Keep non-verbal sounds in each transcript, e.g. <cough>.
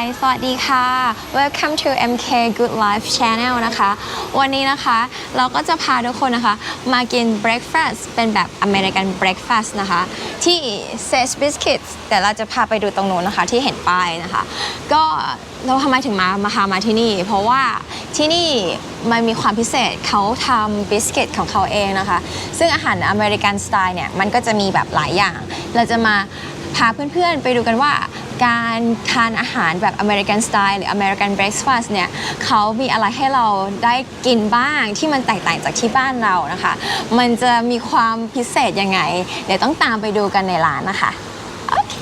สวัสดีค่ะ Welcome to MK Good Life Channel นะคะ วันนี้นะคะเราก็จะพาทุกคนนะคะ มากิน breakfast เป็นแบบ American breakfast นะคะ ที่ Sage Biscuits แต่เราจะพาไปดูตรงนู้นนะคะ ที่เห็นป้ายนะคะ ก็เราทำไมถึงมามาหามาที่นี่ เพราะว่าที่นี่มันมีความพิเศษเขาทำบิสกิตของเขาเองนะคะ ซึ่งอาหารอเมริกันสไตล์เนี่ย มันก็จะมีแบบหลายอย่าง เราจะมา พาเพื่อนๆไปดูกันว่าการทานอาหารแบบอเมริกันสไตล์หรืออเมริกันเบรคฟาสต์เนี่ยเขามีอะไรให้เราได้กินบ้างที่มันแตกต่างจากที่บ้านเรานะคะ มันจะมีความพิเศษยังไง เดี๋ยวต้องตามไปดูกันในร้านนะคะ โอเค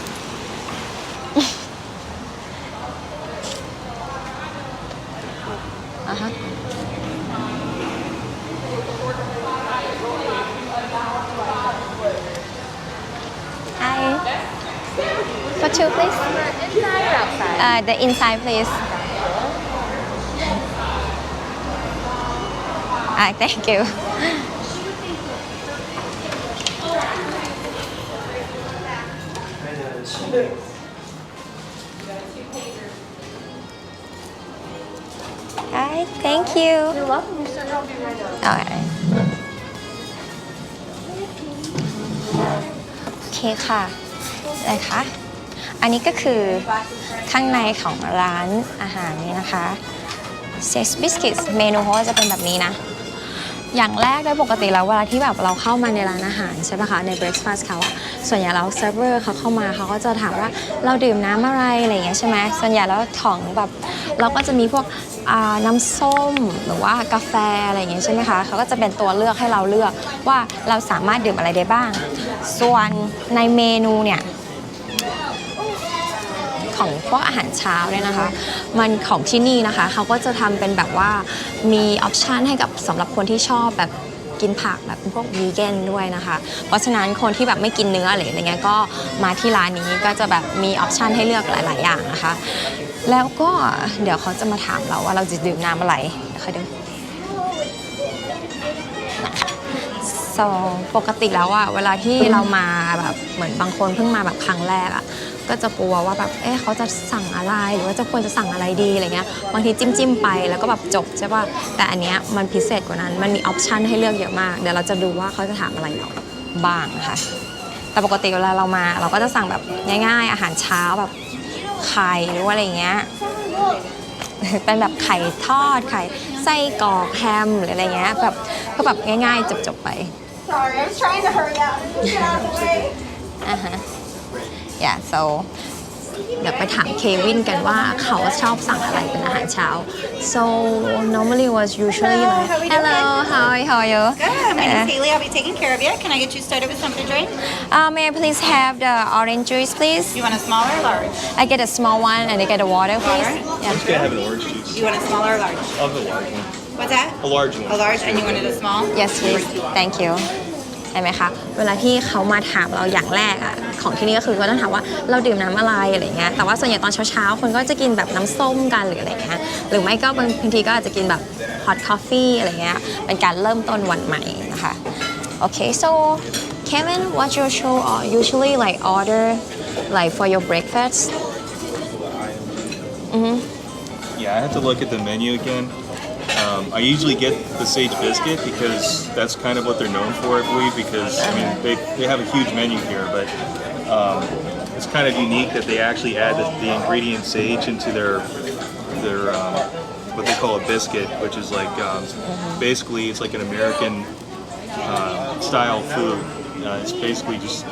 Uh, the inside, please. Ah, <laughs> thank you. Hi, thank you. You're welcome. Sir, I'll be right over. เอาอะไรโอเคค่ะเลยคะ อันนี้ก็คือข้างในของร้านอาหารนี้นะคะ s e x Biscuits เมนูเขาจะเป็นแบบนี้นะ อย่างแรกโดยปกติแล้วเวลาที่แบบเราเข้ามาในร้านอาหารใช่ปะคะใน breakfast เขาอะส่วนใหญ่แล้วเซิร์ฟเวอร์เขาเข้ามาเขาก็จะถามว่าเราดื่มน้ำอะไรอะไรอย่างเงี้ยใช่ไหมส่วนใหญ่แล้วของแบบเราก็จะมีพวกน้ำส้มหรือว่ากาแฟอะไรอย่างเงี้ยใช่ไหมคะเขาก็จะเป็นตัวเลือกให้เราเลือกว่าเราสามารถดื่มอะไรได้บ้าง ส่วนในเมนูเนี่ย ของพวกอาหารเช้าเนี่ยนะคะ มันของที่นี่นะคะเขาก็จะทำเป็นแบบว่ามีออปชันให้กับสำหรับคนที่ชอบแบบกินผักแบบพวกวีแกนด้วยนะคะ เพราะฉะนั้นคนที่แบบไม่กินเนื้อหรืออะไรเงี้ยก็มาที่ร้านนี้ก็จะแบบมีออปชันให้เลือกหลาย ๆ อย่างนะคะ แล้วก็เดี๋ยวเขาจะมาถามเราว่าเราจะดื่มน้ำอะไรเดี๋ยวค่อยดูปกติแล้วอะเวลาที่เรามาแบบเหมือนบางคนเพิ่งมาแบบครั้งแรกอะ ก็จะกลัวว่าแบบเอ๊ะเขาจะสั่งอะไรหรือว่าจะควรจะสั่งอะไรดีอะไรเงี้ยบางทีจิ้มจิ้มๆไปแล้วก็แบบจบใช่ป่ะแต่อันเนี้ยมันพิเศษกว่านั้นมันมีออปชันให้เลือกเยอะมากเดี๋ยวเราจะดูว่าเขาจะถามอะไรเราบ้างนะคะแต่ปกติเวลาเรามา เราก็จะสั่งแบบง่าย ๆ อาหารเช้าแบบไข่หรือว่าอะไรเงี้ยเป็นแบบไข่ทอดไข่ไส้กรอกแฮมหรืออะไรเงี้ยแบบก็แบบง่ายๆจบๆไป Sorry, I was trying to hurry up. Get out of the way. อ่าฮะ yeah so เดี๋ยวไปถามเควินกันว่าเขาชอบสั่งอะไรเป็นอาหารเช้า so normally was usually Hello, like how we hello doing? how are how are you Good. My name's Uh, Haley. I'll be taking care of you. Can I get you started with something to drink? uh, may I please have the orange juice please You want a small or a large? I get a small one and I get a water please Water? yeah Can I have an orange juice? You want a small or a large? I'll have a large one. What's that? A large one. A large, and you wanted a small? yes please thank you เห็นไหมคะ เวลาที่เขามาถามเราอย่างแรกอะของที่นี่ก็คือก็ต้องถามว่าเราดื่มน้ำอะไรอะไรเงี้ยแต่ว่าส่วนใหญ่ตอนเช้าๆ คนก็จะกินแบบน้ำส้มกันหรืออะไรเงี้ยหรือไม่ก็บางทีก็อาจจะกินแบบ hot coffee อะไรเงี้ยเป็นการเริ่มต้นวันใหม่นะคะโอเค so Kevin what your show uh, usually like order like for your breakfast Yeah, I have to look at the menu again. I usually get the sage biscuit because that's kind of what they're known for, I believe. Because I mean, they, they have a huge menu here, but um, it's kind of unique that they actually add the, the ingredient sage into their their um, what they call a biscuit, which is like um, basically it's like an American uh, style food. Uh, it's basically just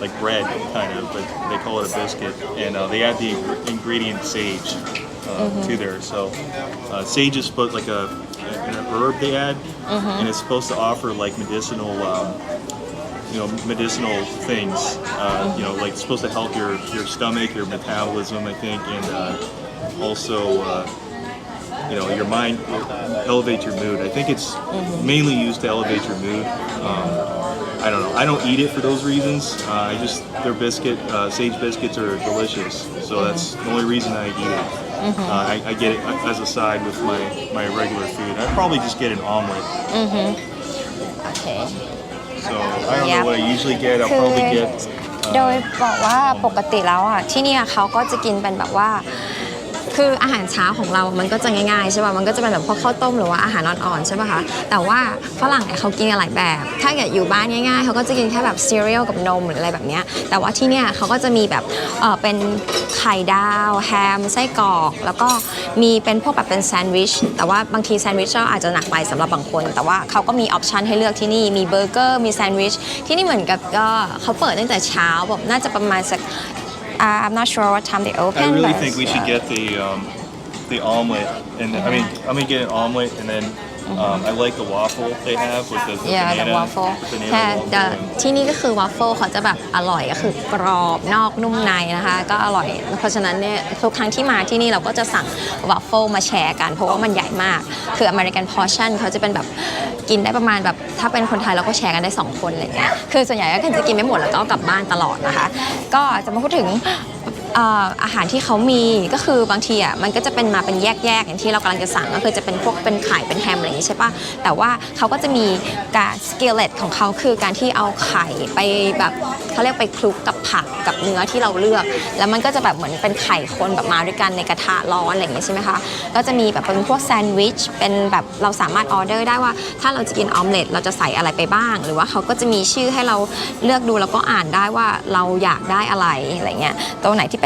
like bread, kind of, but they call it a biscuit, and uh, they add the ing- ingredient sage uh, to there. So uh, sage is supposed like a an herb they add, and it's supposed to offer like medicinal. Um, you know, medicinal things. Uh, you know, like it's supposed to help your your stomach, your metabolism, I think, and uh, also. Uh, you know your mind elevate your mood i think it's mainly used to elevate your mood um, i don't know i don't eat it for those reasons uh, i just their biscuit uh, sage biscuits are delicious so that's the only reason i eat it uh, I, I get it as a side with my my regular food i probably just get an omelet โอเค so i don't Yeah. know what i usually get i'll probably get โดยบอกว่าปกติแล้วอ่ะที่เนี่ยเขาก็จะกินเป็นแบบว่า คืออาหารเช้าของเรา มันก็จะง่ายๆใช่ป่ะ มันก็จะเป็นแบบพวกข้าวต้มหรือว่าอาหารอ่อนๆใช่ป่ะคะ แต่ว่าฝรั่งเนี่ยเขากินหลายแบบ ถ้าเกิดอยู่บ้านง่ายๆ เขาก็จะกินแค่แบบซีเรียลกับนมหรืออะไรแบบเนี้ย แต่ว่าที่เนี่ยเขาก็จะมีแบบเออเป็นไข่ดาว แฮม ไส้กรอก แล้วก็มีเป็นพวกแบบเป็นแซนด์วิช แต่ว่าบางทีแซนด์วิชก็อาจจะหนักไปสำหรับบางคน แต่ว่าเขาก็มีออปชันให้เลือกที่นี่ มีเบอร์เกอร์ มีแซนด์วิช ที่นี่เหมือนกับก็เขาเปิดตั้งแต่เช้าแบบน่าจะประมาณสัก I'm not sure what time they open. I really but, think we should uh, get the um, the omelet, and I mean, I'm gonna get an omelet, and then um, I like the waffle they have with the, the yeah the banana, waffle banana แค่ waffle. แต่ and- ที่นี่ก็คือวัฟเฟิลเขาจะแบบอร่อยก็คือกรอบนอกนุ่มในนะคะ ก็อร่อย เพราะฉะนั้นเนี่ยทุกครั้งที่มาที่นี่เราก็จะสั่งวัฟเฟิลมาแชร์กัน เพราะว่ามันใหญ่มาก คืออเมริกันพอร์ชั่นเขาจะเป็นแบบกินได้ประมาณแบบถ้าเป็นคนไทยเราก็แชร์กันได้ 2 คนอะไรเงี้ยคือส่วนใหญ่ก็คือจะกินไม่หมดแล้วก็เอากลับบ้านตลอดนะคะ ก็จะมาพูดถึง เอ่ออาหารที่เขามีก็คือบางทีอะมันก็จะเป็นมาเป็นแยกๆอย่างที่เรากำลังจะสั่งก็คือจะเป็นพวกเป็นไข่เป็นแฮมอะไรอย่างนี้ใช่ปะแต่ว่าเขาก็จะมีการสเกลเลตของเขาคือการที่เอาไข่ไปแบบเขาเรียกไปคลุกกับผักกับเนื้อที่เราเลือก แล้วมันก็จะแบบเหมือนเป็นไข่คนแบบมาด้วยกันในกระทะร้อนอะไรอย่างเงี้ใช่ไหมคะก็จะมีแบบเป็นพวกแซนด์วิชเป็นแบบเราสามารถออเดอร์ได้ว่าถ้าเราจะกินออมเล็ตเราจะใส่อะไรไปบ้าง หรือว่าเขาก็จะมีชื่อให้เราเลือกดูแล้วก็อ่านได้ว่าเราอยากได้อะไรอะไรเงี้ยตัวไหนที่เป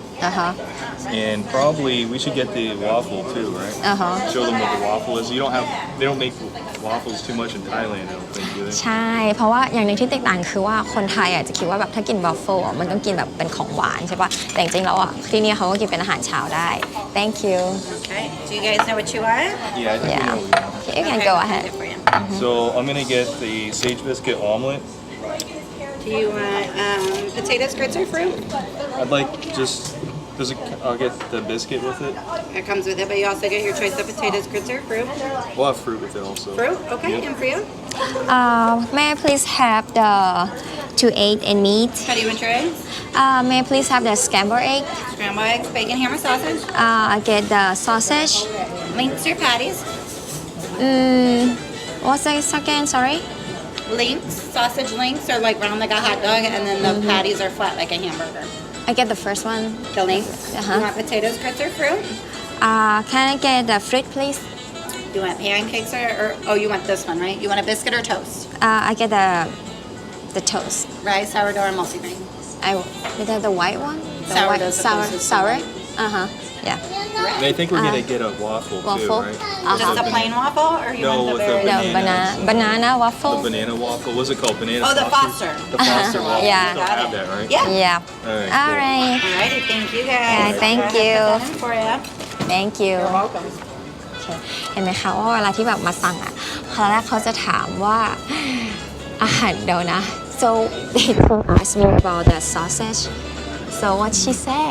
อ่าฮะ and probably we should get the waffle too, right? อ่าฮะ Show them what the waffle is. You don't have, they don't make waffles too much in Thailand, I don't think, do they? ใช่ เพราะว่าอย่างหนึ่งที่แตกต่างคือว่าคนไทยอาจจะคิดว่าแบบถ้ากินบัฟเฟิลมันต้องกินแบบเป็นของหวานใช่ปะแต่จริงๆแล้วอ่ะที่นี่เขาก็กินเป็นอาหารเช้าได้ thank you Okay. Do you guys know what you want? Yeah, I think yeah we know. what we want. you can go ahead Get it for you. So I'm gonna get the sage biscuit omelet. Do you want um, potatoes, grits, or fruit? I'd like just, does it, I'll get the biscuit with it. It comes with it, but you also get your choice of potatoes, grits, or fruit. We'll have fruit with it also. Fruit, okay. Yep. And for you? uh, may I please have the two egg and meat How do you want your eggs? uh, may I please have the scrambled egg Scrambled eggs, bacon, ham, or sausage? uh, I get the sausage Links or patties? mm, what's the second sorry Links, sausage links are like round like a hot dog, and then the patties are flat like a hamburger. I get the first one The links. Uh-huh. You want potatoes, grits, or fruit? uh, can I get the fruit please You want pancakes or, or oh, you want this one, right? You want a biscuit or toast? uh, I get the the toast Rice, sourdough, or multigrain? I is that the white one? The Sour white, sour, sour. Uh huh. Yeah. And I think we're gonna Uh, get a waffle, waffle? too, right? Uh-huh. Just a plain waffle, or you No, want the with the very? No Bananas. banana banana The waffle. banana waffle, what's it called? Banana Oh, the Foster? Foster. The Foster <laughs> waffle. Yeah. We still have that, right? Yeah. Yeah. All right. All cool. right. Alrighty, thank you guys. Yeah, thank Go ahead, you. put that in For you. Thank you. You're welcome. โอเคเห็นไหมคะว่าเวลาที่แบบมาสั่งอ่ะครั้งแรกเขาจะถามว่าอาหารเดี๋ยวนะ so <laughs> they don't ask me about the sausage so what she say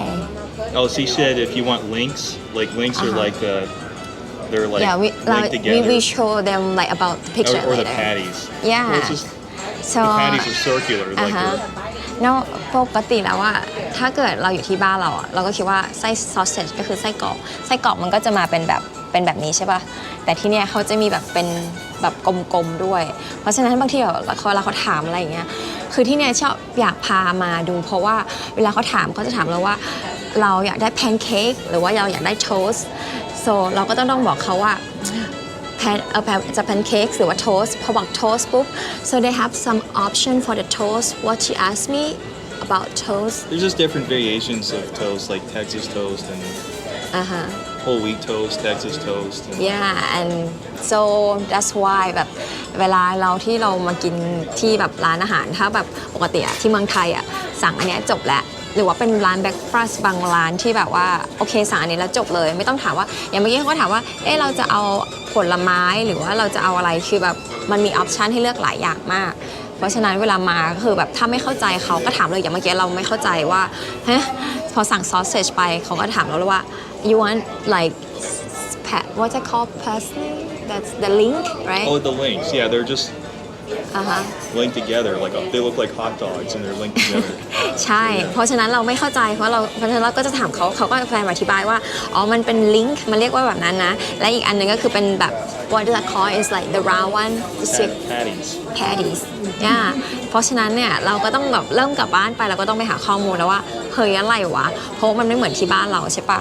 Oh, she said if you want links, like links are Uh-huh. like uh, they're like yeah we linked like, we, together. we show them like about the picture or, or the later patties. Yeah. Well, it's just, so the patties are circular. อ่า Like ฮะ they're- เนาะปกติแล้วอะถ้าเกิดเราอยู่ที่บ้านเราอะเราก็คิดว่าไส้ซอสเซจก็คือไส้กรอกไส้กรอกมันก็จะมาเป็นแบบเป็นแบบนี้ใช่ป่ะ แต่ที่เนี่ยเขาจะมีแบบเป็นแบบกลมๆด้วย เพราะฉะนั้นบางทีแบบเวลาเขาถามอะไรอย่างเงี้ย คือที่เนี่ยชอบอยากพามาดู เพราะว่าเวลาเขาถามเขาจะถามเราว่า เราอยากได้แพนเค้กหรือว่าเราอยากได้โทสต์ so เราก็ต้องต้องบอกเขาว่าแพนเออแพนจะแพนเค้กหรือว่าโทสพอบอกโทสปุ๊บ so they have some option for the toast what she asked me about toast There's just different variations of toast, like Texas toast and อ่าฮะ whole wheat toast, Texas toast. And yeah and so that's why แบบเวลาเราที่เรามากินที่แบบร้านอาหาร ถ้าแบบปกติอะที่เมืองไทยอะสั่งอันเนี้ยจบแล้ว หรือว่าเป็นร้านแบ็กฟาสบางร้านที่แบบว่า โอเคสั่งอันนี้แล้วจบเลย ไม่ต้องถามว่า อย่างเมื่อกี้เขาก็ถามว่า เอ๊ะเราจะเอาผลไม้หรือว่าเราจะเอาอะไรคือแบบมันมีออปชันให้เลือกหลายอย่างมากเพราะฉะนั้นเวลามาก็คือแบบถ้าไม่เข้าใจเขาก็ถามเลยอย่างเมื่อกี้เราไม่เข้าใจว่าฮะพอสั่งซอสเซจไปเขาก็ถามเราเลยว่า you want like what's it called? Parsley that's the link right? Oh, the links, yeah, they're just อ่าฮะ linked together. Like a, they look like hot dogs and they're linked together. ใช่ เพราะฉะนั้นเราไม่เข้าใจเพราะเราเพราะฉะนั้นเราก็จะถามเขาเขาก็พยายามอธิบายว่าอ๋อมันเป็นลิงก์มันเรียกว่าแบบนั้นนะ และอีกอันหนึงก็คือเป็นแบบ what do I call is like the round one the six Pat- patties. patties ย่าเพราะฉะนั้นเนี่ยเราก็ต้องแบบเริ่มกลับบ้านไปเราก็ต้องไปหาข้อมูลแล้วว่าเฮ้ยอะไรวะ เพราะว่ามันไม่เหมือนที่บ้านเราใช่ปะ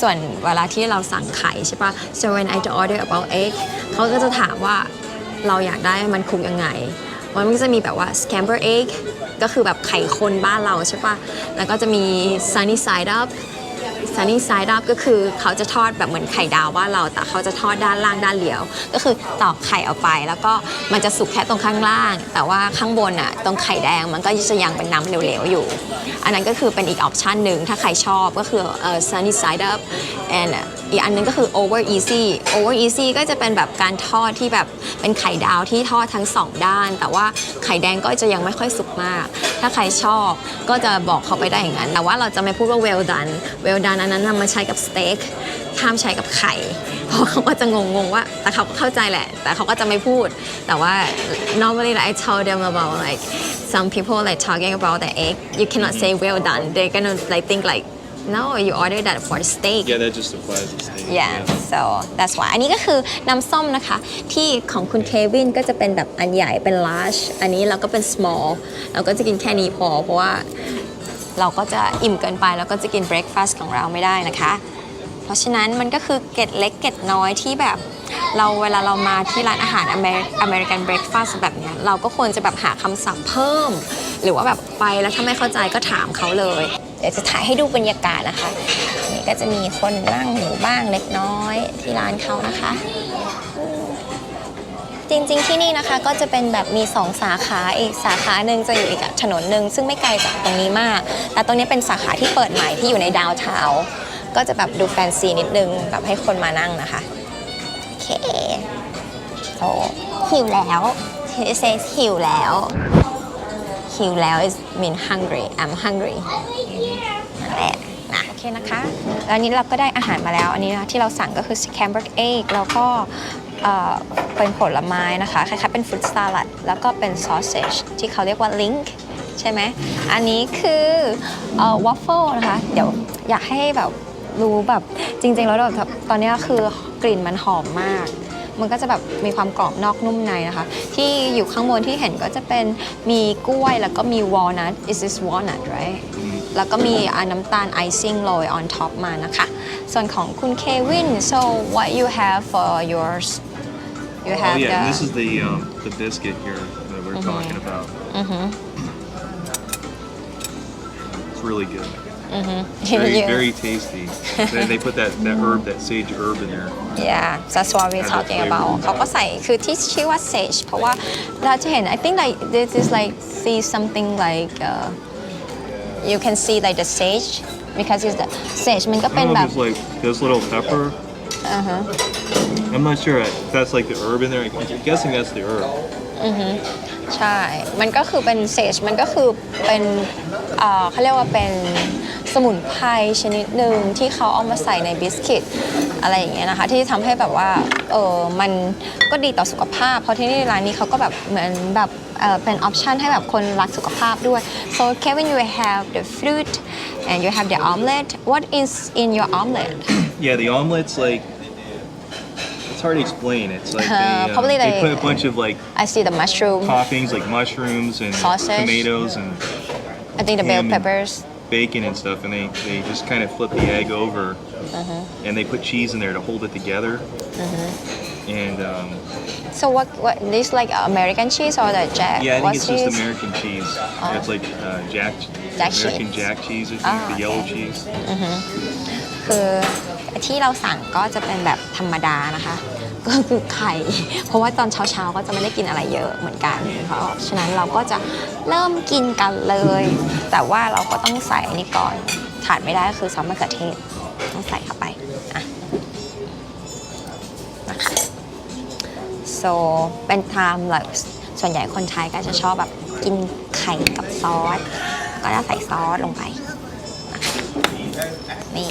ส่วนเวลาที่เราสั่งไข่ใช่ปะ so when I order about egg เขาก็จะถามว่า เราอยากได้มันคุกยังไง มันก็จะมีแบบว่า scamber egg ก็คือแบบไข่คนบ้านเราใช่ปะแล้วก็จะมี sunny side up sunny side up ก็คือเขาจะทอดแบบเหมือนไข่ดาวบ้านเราแต่เขาจะทอดด้านล่างด้านเหลียว ก็คือตอกไข่ออกไป แล้วก็มันจะสุกแค่ตรงข้างล่าง แต่ว่าข้างบนอะตรงไข่แดงมันก็จะยังเป็นน้ำเหลวๆอยู่ อันนั้นก็คือเป็นอีกออปชันหนึ่งถ้าใครชอบก็คือเอ่อ sunny side up and อีกอันหนึงก็คือ over easy over easy ก็จะเป็นแบบการทอดที่แบบเป็นไข่ดาวที่ทอดทั้งสองด้าน แต่ว่าไข่แดงก็จะยังไม่ค่อยสุกมาก ถ้าใครชอบก็จะบอกเขาไปได้อย่างนั้น แต่ว่าเราจะไม่พูดว่า well done well done อันนั้นนำมาใช้กับสเต็กห้ามใช้กับไข่เพราะเขาก็จะงงๆว่า แต่เขาก็เข้าใจแหละ แต่เขาก็จะไม่พูด แต่ว่า normally like, I tell them about like some people like talking about the egg you cannot say well done they're gonna like think like no you ordered that for the steak Yeah, that just applies to steak. yeah so that's why อันนี้ก็คือน้ำส้มนะคะ ที่ของคุณเควินก็จะเป็นแบบอันใหญ่เป็น large อันนี้เราก็เป็น small เราก็จะกินแค่นี้พอเพราะว่า เราก็จะอิ่มเกินไปแล้วก็จะกิน breakfast ของเราไม่ได้นะคะ เพราะฉะนั้นมันก็คือเกร็ดเล็กเกร็ดน้อยที่แบบเราเวลาเรามาที่ร้านอาหารอเมริกันเบรคฟาสต์แบบนี้เราก็ควรจะแบบหาคำศัพท์เพิ่ม หรือว่าแบบไปแล้วถ้าไม่เข้าใจก็ถามเขาเลย เดี๋ยวจะถ่ายให้ดูบรรยากาศนะคะ นี่ก็จะมีคนนั่งอยู่บ้างเล็กน้อยที่ร้านเขานะคะ จริงๆที่นี่นะคะก็จะเป็นแบบมีสองสาขาอีกสาขาหนึ่งจะอยู่อีกถนนหนึ่งซึ่งไม่ไกลจากตรงนี้มาก แต่ตรงนี้เป็นสาขาที่เปิดใหม่ที่อยู่ในดาวน์ทาวน์ก็จะแบบดูแฟนซีนิดนึงแบบให้คนมานั่งนะคะ โอเคโอ้หิวแล้ว it says หิวแล้ว หิวแล้ว is mean hungry I'm hungry นั่นแหละนะโอเคนะคะแล้วอันนี้เราก็ได้อาหารมาแล้ว อันนี้นะที่เราสั่งก็คือ scrambled egg แล้วก็ เป็นผลไม้นะคะคล้ายๆเป็น fruit salad แล้วก็เป็น sausage ที่เขาเรียกว่า link ใช่ไหม อันนี้คือเอ่อ waffle นะคะ เดี๋ยวอยากให้แบบรู้แบบจริง ๆ แล้วแบบตอนนี้คือกลิ่นมันหอมมาก มันก็จะแบบมีความกรอบนอกนุ่มในนะคะ ที่อยู่ข้างบนที่เห็นก็จะเป็นมีกล้วยแล้วก็มี walnut is this walnut right แล้วก็มีน้ำตาลไอซิ่งโรย on top มานะคะ ส่วนของคุณเควิน so what you have for yours you Oh have yeah, and the this is the um, the biscuit here that we're talking about. It's really good. Very, <laughs> You- very tasty. they, they put that, that herb, that sage herb in there. Yeah that's what we're Has a talking flavor. about เขาก็ใส่คือที่ชื่อว่า sage เพราะว่าเราจะเห็น I think like this is like see something like uh, you can see like the sage because it's the sage มันก็ I เป็น don't แบ know บ if it's like this little pepper. I'm not sure if that's like the herb in there. I'm guessing that's the herb. ใช่ มันก็คือเป็นเซจมันก็คือเป็นเอ่อเขาเรียกว่าเป็นสมุนไพรชนิดหนึ่งที่เขาเอามาใส่ในบิสกิตอะไรอย่างเงี้ยนะคะ ที่ทำให้แบบว่าเออมันก็ดีต่อสุขภาพ เพราะที่นี่ร้านนี้เขาก็แบบเหมือนแบบเอ่อเป็นออปชันให้แบบคนรักสุขภาพด้วย so Kevin you have the fruit and you have the omelet what is in your omelet Yeah, the omelet's like it's hard to explain. It's like Uh, they, um, probably they like- put a bunch of like I see the mushroom toppings like mushrooms and Sausage. tomatoes and I think the bell ham peppers bacon and stuff, and they, they just kind of flip the egg over, Uh-huh. and they put cheese in there to hold it together. And um, so what what this like American cheese or the jack yeah, I think what it's cheese? just American cheese. It's like uh, jack, Jack American cheese. jack cheese, I think, Ah, the yellow okay. cheese. คือ ที่เราสั่งก็จะเป็นแบบธรรมดานะคะ ก็คือไข่ เพราะว่าตอนเช้าๆก็จะไม่ได้กินอะไรเยอะเหมือนกัน เพราะฉะนั้นเราก็จะเริ่มกินกันเลย แต่ว่าเราก็ต้องใส่อันนี้ก่อนขาดไม่ได้ก็คือซอสมะเขือเทศต้องใส่เข้าไปอะนะคะ so เป็นไทม์แบบส่วนใหญ่คนไทยก็จะชอบแบบกินไข่กับซอส ก็จะใส่ซอสลงไปนี่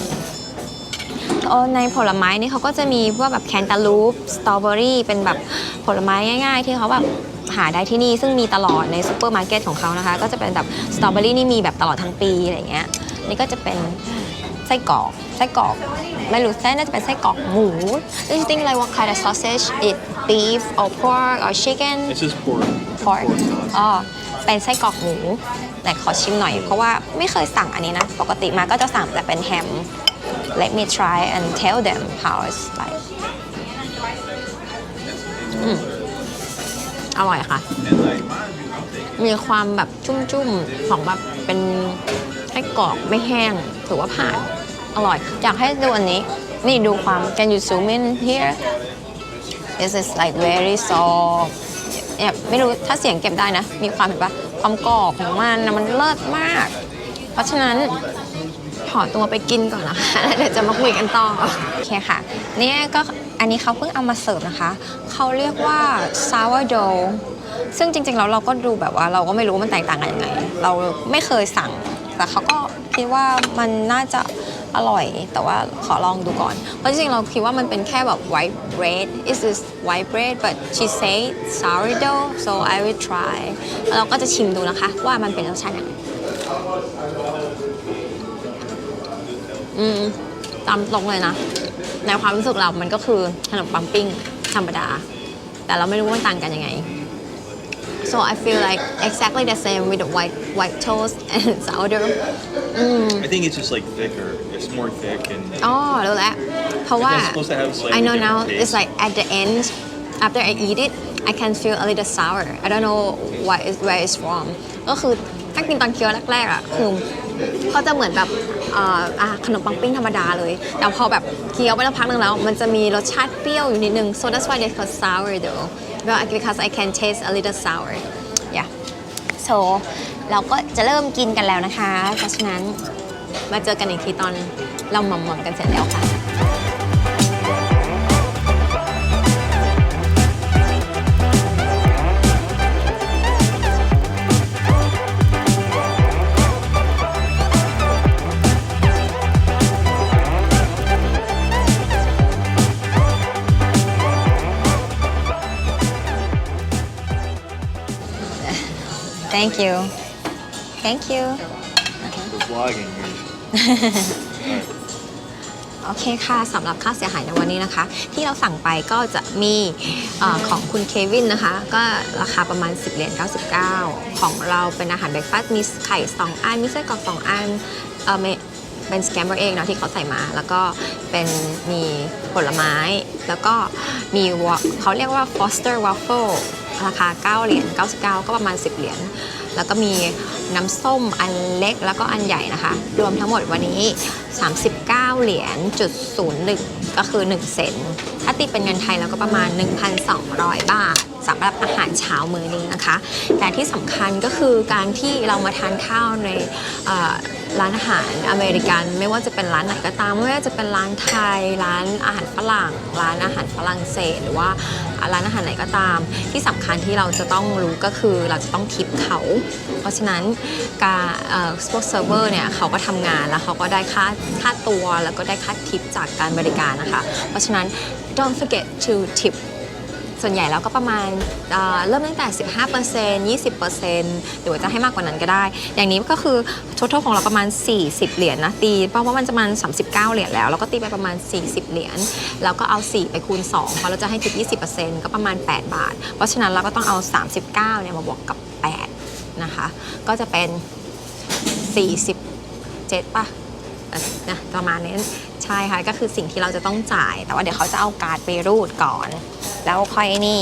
เออในผลไม้นี่เขาก็จะมีพวกแบบแคนตาลูปสตรอเบอรี่เป็นแบบผลไม้ง่าย ๆ ที่เขาแบบหาได้ที่นี่ซึ่งมีตลอดในซูเปอร์มาร์เก็ตของเขานะคะ ก็จะเป็นแบบสตรอเบอรี่นี่มีแบบตลอดทั้งปีอะไรเงี้ยนี่ก็จะเป็นไส้กรอกไส้กรอกไม่รู้เส้นน่าจะเป็นไส้กรอกหมู Do you think like what kind of sausage it beef or pork or chicken It's just pork. pork sauce. อ๋อเป็นไส้กรอกหมู แต่ขอชิมหน่อยเพราะว่าไม่เคยสั่งอันนี้นะ ปกติมาก็จะสั่งแต่เป็นแฮม let me try and tell them how it's like อืมอร่อยค่ะ มีความแบบจุ้มๆ ของแบบเป็นไส้กรอกไม่แห้ง ถือว่าผ่าน อร่อย อยากให้ดูอันนี้ นี่ดูความ can you zoom in here this is like very soft เนี่ยไม่รู้ถ้าเสียงเก็บได้นะ มีความแบบว่าความกรอบของมันนะมันเลิศมาก เพราะฉะนั้น ขอตัวไปกินก่อนนะคะแล้วเดี๋ยวจะมาคุยกันต่อ โอเคค่ะ เนี่ยก็อันนี้เขาเพิ่งเอามาเสิร์ฟนะคะ เขาเรียกว่า sourdough ซึ่งจริงๆแล้วเราก็ดูแบบว่าเราก็ไม่รู้ว่ามันแตกต่างกันยังไง เราไม่เคยสั่ง แต่เขาก็คิดว่ามันน่าจะอร่อย แต่ว่าขอลองดูก่อน เพราะจริงๆเราคิดว่ามันเป็นแค่แบบ white bread is this white bread but she said sourdough so I will try เราก็จะชิมดูนะคะว่ามันเป็นรสชาติยังไง อืมตามตรงเลยนะ ในความรู้สึกเรา มันก็คือขนมปังปิ้งธรรมดา แต่เราไม่รู้ว่ามันต่างกันยังไง so I feel like exactly the same with the white white toast and sourdough อืม I think it's just like thicker. It's more thick and อ๋อรู้แล้วเพราะว่า It's supposed to have a slightly I know now different it's taste. like at the end after I eat it I can feel a little sour I don't know what is where it's from ก็คือถ้ากินตอนเคี้ยวแรกๆอะคือก็จะเหมือนแบบเอ่ออะ ขนมปังปิ้งธรรมดาเลย แต่พอแบบเคี้ยวไปแล้วพักหนึงแล้ว มันจะมีรสชาติเปรี้ยวอยู่นิดนึง so that's why they call sour though because I can taste a little sour yeah so เราก็จะเริ่มกินกันแล้วนะคะ เพราะฉะนั้นมาเจอกันอีกทีตอนเราหม่อมๆกันเสร็จแล้วค่ะ Thank you Thank you we're vlogging here. โอเคค่ะสำหรับค่าเสียหายในวันนี้นะคะ ที่เราสั่งไปก็จะมีเออของคุณเควินนะคะ ก็ราคาประมาณ 10เหรียญ99 ของเราเป็นอาหารเบรกฟาสต์มีไข่2อันมีไส้กรอก2อันเออเมเป็นสแกมเบอร์เองเนาะที่เขาใส่มา แล้วก็เป็นมีผลไม้ แล้วก็มีวอเขาเรียกว่า Foster Waffle ราคา 9 เหรียญ 99 ก็ประมาณ 10 เหรียญ แล้วก็มีน้ำส้มอันเล็กแล้วก็อันใหญ่นะคะ รวมทั้งหมดวันนี้ 39 เหรียญจุด01ก็คือ 1 เซน ถ้าตีเป็นเงินไทยแล้วก็ประมาณ 1,200 บาทสำหรับอาหารเช้ามื้อนี้นะคะ แต่ที่สำคัญก็คือการที่เรามาทานข้าวใน ร้านอาหารอเมริกัน ไม่ว่าจะเป็นร้านไหนก็ตามไม่ว่าจะเป็นร้านไทย ร้านอาหารฝรั่ง ร้านอาหารฝรั่งเศส หรือว่าร้านอาหารไหนก็ตาม ที่สำคัญที่เราจะต้องรู้ก็คือเราจะต้องทิปเขา เพราะฉะนั้นการเอ่อพวกเซิร์ฟเวอร์เนี่ยเขาก็ทำงานแล้วเขาก็ได้ค่าค่าตัวแล้วก็ได้ค่าทิปจากการบริการนะคะ เพราะฉะนั้น don't forget to tip ส่วนใหญ่แล้วก็ประมาณเอ่อเริ่มตั้งแต่ 15% 20%หรือว่าจะให้มากกว่านั้นก็ได้ อย่างนี้ก็คือ total ของเราประมาณ 40 เหรียญนะตี เพราะว่ามันจะประมาณ 39 เหรียญแล้ว แล้วก็ตีไปประมาณ 40 เหรียญแล้วก็เอา 4 ไปคูณ 2 เพราะเราจะให้ทิป20%ก็ประมาณ 8 บาท เพราะฉะนั้นเราก็ต้องเอา 39เนี่ยมาบวกกับ 8 นะคะ ก็จะเป็น 47ป่ะเอ่อ นะประมาณนี้ใช่ค่ะก็คือสิ่งที่เราจะต้องจ่าย แต่ว่าเดี๋ยวเขาจะเอาการ์ดไปรูดก่อน แล้วค่อยนี่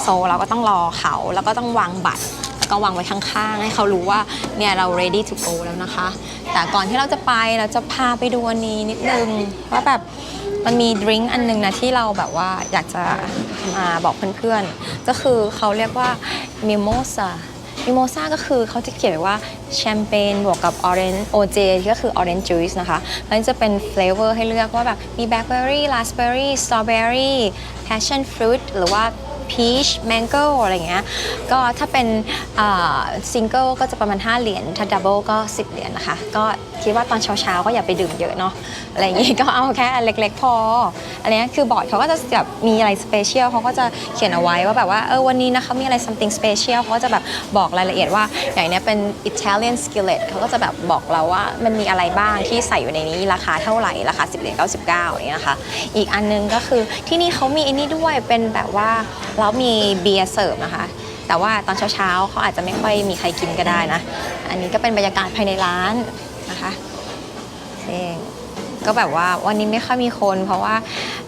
โซเราก็ต้องรอเขาแล้วก็ต้องวางบัตรแล้วก็วางไว้ข้างๆ ให้เขารู้ว่าเนี่ยเรา ready to go แล้วนะคะ แต่ก่อนที่เราจะไปเราจะพาไปดูอันนี้นิดนึงว่าแบบมันมีดริงก์อันนึงนะที่เราแบบว่าอยากจะมาบอกเพื่อนๆ ก็คือเขาเรียกว่า mimosa มิ มิโมซาก็คือเขาจะเขียนไว้ว่าแชมเปญบวกกับออเรนจ์โอเจก็คือออเรนจ์จูสนะคะแล้วจะเป็นเฟลเวอร์ให้เลือกว่าแบบมีแบล็คเบอร์รี่ราสเบอร์รี่สตรอเบอร์รี่แพชชั่นฟรุตหรือว่า พีชแมงโก้อะไรเงี้ยก็ถ้าเป็นซิงเกิลก็จะประมาณ 5 เหรียญถ้าดับเบิลก็ 10 เหรียญนะคะ ก็คิดว่าตอนเช้าๆก็อย่าไปดื่มเยอะเนาะอะไรอย่างงี้ก็เอาแค่อันเล็กๆพออันเนี้ยคือบอร์ดเขาก็จะแบบมีอะไรสเปเชียลเขาก็จะเขียนเอาไว้ว่าแบบว่าเออวันนี้นะคะมีอะไร something special เขาก็จะแบบบอกรายละเอียดว่าอย่างเนี้ยเป็น Italian skillet เขาก็จะแบบบอกเราว่ามันมีอะไรบ้างที่ใส่อยู่ในนี้ราคาเท่าไหร่ราคา 10 เหรียญ99อย่างเงี้ยนะคะอีกอันนึงก็คือที่นี่เขามีไอ้นี่ด้วยเป็นแบบว่าแล้วมีเบียร์เสิร์ฟนะคะ แต่ว่าตอนเช้าๆเขาอาจจะไม่ค่อยมีใครกินก็ได้นะ อันนี้ก็เป็นบรรยากาศภายในร้านนะคะเองก็แบบว่าวันนี้ไม่ค่อยมีคน เพราะว่า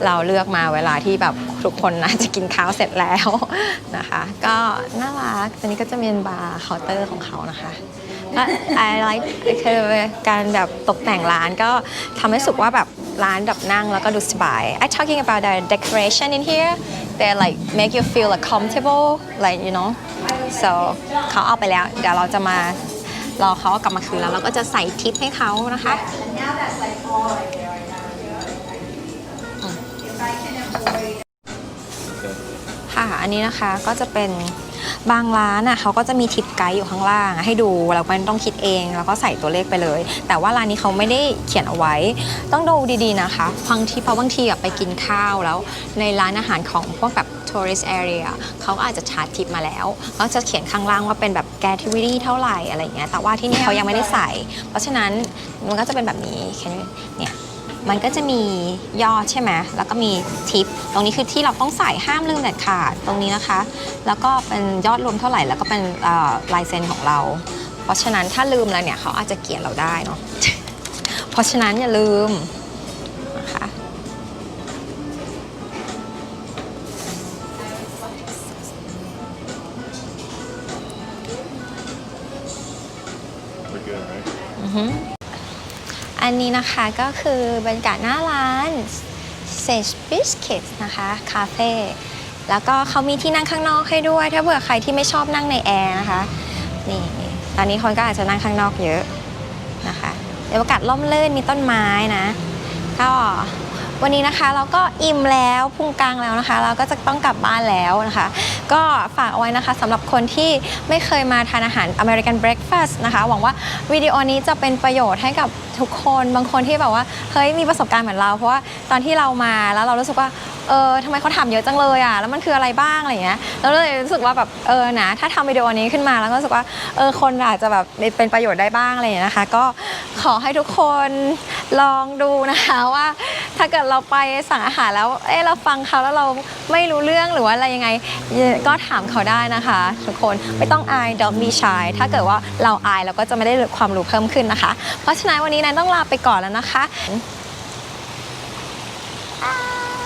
เราเลือกมาเวลาที่แบบทุกคนน่าจะกินข้าวเสร็จแล้วนะคะ ก็น่ารักตอนนี้ก็จะเป็นบาร์เคาน์เตอร์ของเขานะคะก็ I like คือการแบบตกแต่งร้านก็ทำให้สุกว่าแบบ ร้านแบบนั่งแล้วก็ดูสบาย I talking about the decoration in here they like make you feel like comfortable like you know so เขาเอาไปแล้ว เดี๋ยวเราจะมารอเขาเอากลับมาคืนแล้วเราก็จะใส่ทิปให้เขานะคะค่ะ อันนี้นะคะก็จะเป็น บางร้านอะเขาก็จะมีทิปไกด์อยู่ข้างล่าง ให้ดูเราไม่ต้องคิดเอง แล้วก็ใส่ตัวเลขไปเลย แต่ว่าร้านนี้เขาไม่ได้เขียนเอาไว้ ต้องดูดีๆนะคะบางทีเพราะบางทีไปกินข้าวแล้ว ในร้านอาหารของพวกแบบ tourist area เขาก็อาจจะชาร์จทิปมาแล้วก็จะเขียนข้างล่างว่าเป็นแบบ gratuity เท่าไหร่อะไรอย่างเงี้ยแต่ว่าที่นี่เขายังไม่ได้ใส่ เพราะฉะนั้นมันก็จะเป็นแบบนี้แค่นี้เนี่ย มันก็จะมียอดใช่ไหมแล้วก็มีทิป ตรงนี้คือที่เราต้องใส่ห้ามลืมเด็ดขาดตรงนี้นะคะ แล้วก็เป็นยอดรวมเท่าไหร่ แล้วก็เป็นลายเซ็นของเรา เพราะฉะนั้นถ้าลืมแล้วเนี่ยเขาอาจจะเกลียดเราได้เนาะ เพราะฉะนั้นอย่าลืม อันนี้นะคะก็คือบรรยากาศหน้าร้าน Sage Biscuits นะคะคาเฟ่แล้วก็เขามีที่นั่งข้างนอกให้ด้วย ถ้าเผื่อใครที่ไม่ชอบนั่งในแอร์นะคะนี่ตอนนี้คนก็อาจจะนั่งข้างนอกเยอะนะคะบรรยากาศร่มรื่นมีต้นไม้นะ ก็วันนี้นะคะเราก็อิ่มแล้วพุงกลางแล้วนะคะ เราก็จะต้องกลับบ้านแล้วนะคะ ก็ฝากเอาไว้นะคะสำหรับคนที่ไม่เคยมาทานอาหาร American Breakfast นะคะ หวังว่าวิดีโอนี้จะเป็นประโยชน์ให้กับ ทุกคนบางคนที่แบบว่าเฮ้ยมีประสบการณ์เหมือนเรา เพราะว่าตอนที่เรามาแล้วเรารู้สึกว่าเออทำไมเขาถามเยอะจังเลยอะแล้วมันคืออะไรบ้างอะไรเงี้ยแล้วเลยรู้สึกว่าแบบเออนะถ้าทำวิดีโอนี้ขึ้นมาแล้วก็รู้สึกว่าเออคนอาจจะแบบเป็นประโยชน์ได้บ้างอะไรเงี้ยนะคะ ก็ขอให้ทุกคน ลองดูนะคะว่า ถ้าเกิดเราไปสั่งอาหารแล้วเออเราฟังเขาแล้วเราไม่รู้เรื่องหรือว่าอะไรยังไง ก็ถามเขาได้นะคะ ทุกคนไม่ต้องอาย don't be shy ถ้าเกิดว่าเราอายเราก็จะไม่ได้ความรู้เพิ่มขึ้นนะคะ เพราะฉะนั้นวันนี้แนนต้องลาไปก่อนแล้วนะคะ Bye